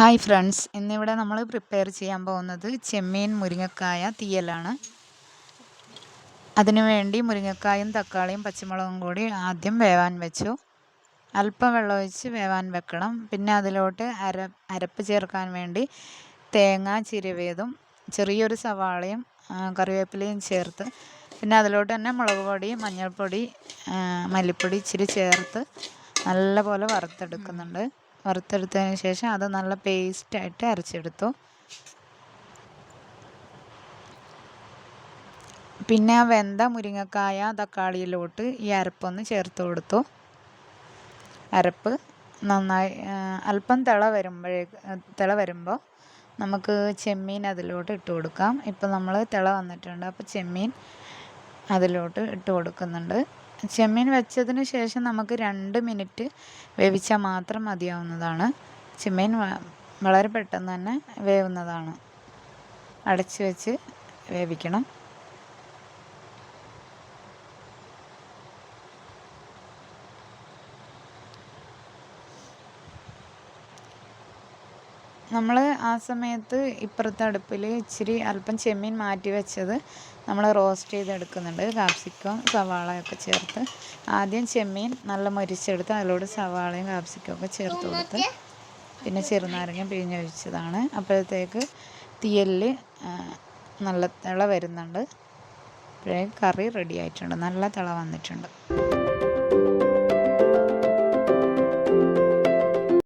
Hi friends ഇന്നിവിടെ നമ്മൾ prepare ചെയ്യാൻ പോകുന്നത് ചെമ്മീൻ മുരിങ്ങക്കായ തീയലാണ്. അതിനുവേണ്ടി മുരിങ്ങക്കായും തക്കാളിയും പച്ചമുളകും കൂടി ആദ്യം വേവാൻ വെച്ചു. അല്പം വെള്ളം ഒഴിച്ച് വേവാൻ വെക്കണം. പിന്നെ അതിലോട്ട് അര അരപ്പ് ചേർക്കാൻ വേണ്ടി തേങ്ങ ചിരവിയതും ചെറിയൊരു സവാളയും കറിവേപ്പിലയും ചേർത്ത് പിന്നെ അതിലോട്ട് തന്നെ മുളക് പൊടി മഞ്ഞൾപ്പൊടി മല്ലിപ്പൊടി ഇച്ചിരി ചേർത്ത് നല്ലപോലെ വറുത്തെടുക്കുന്നുണ്ട്. വറുത്തെടുത്തതിന് ശേഷം അത് നല്ല പേസ്റ്റായിട്ട് അരച്ചെടുത്തു. പിന്നെ ആ വെന്ത മുരിങ്ങക്കായ തക്കാളിയിലോട്ട് ഈ അരപ്പൊന്ന് ചേർത്ത് കൊടുത്തു. അരപ്പ് നന്നായി അല്പം തിള വരുമ്പോഴേ തിള വരുമ്പോൾ നമുക്ക് ചെമ്മീൻ അതിലോട്ട് ഇട്ട് കൊടുക്കാം. ഇപ്പം നമ്മൾ തിള വന്നിട്ടുണ്ട്. അപ്പോൾ ചെമ്മീൻ അതിലോട്ട് ഇട്ട് കൊടുക്കുന്നുണ്ട്. ചെമ്മീൻ വെച്ചതിന് ശേഷം നമുക്ക് രണ്ട് മിനിറ്റ് വേവിച്ചാൽ മാത്രം മതിയാവുന്നതാണ്. ചെമ്മീൻ വളരെ പെട്ടെന്ന് തന്നെ വേവുന്നതാണ്. അടച്ച് വെച്ച് വേവിക്കണം. നമ്മൾ ആ സമയത്ത് ഇപ്പുറത്തെ അടുപ്പിൽ ഇച്ചിരി അല്പം ചെമ്മീൻ മാറ്റി വെച്ചത് നമ്മൾ റോസ്റ്റ് ചെയ്തെടുക്കുന്നുണ്ട്. കാപ്സിക്കം സവാളയൊക്കെ ചേർത്ത്. ആദ്യം ചെമ്മീൻ നല്ല മൊരിച്ചെടുത്ത് അതിലോട് സവാളയും കാപ്സിക്കവും ഒക്കെ ചേർത്ത് കൊടുത്ത് പിന്നെ ചെറുനാരങ്ങ പിഴിഞ്ഞൊഴിച്ചതാണ്. അപ്പോഴത്തേക്ക് തീയലിൽ നല്ല തിള വരുന്നുണ്ട്. കറി റെഡി ആയിട്ടുണ്ട്. നല്ല തിള വന്നിട്ടുണ്ട്.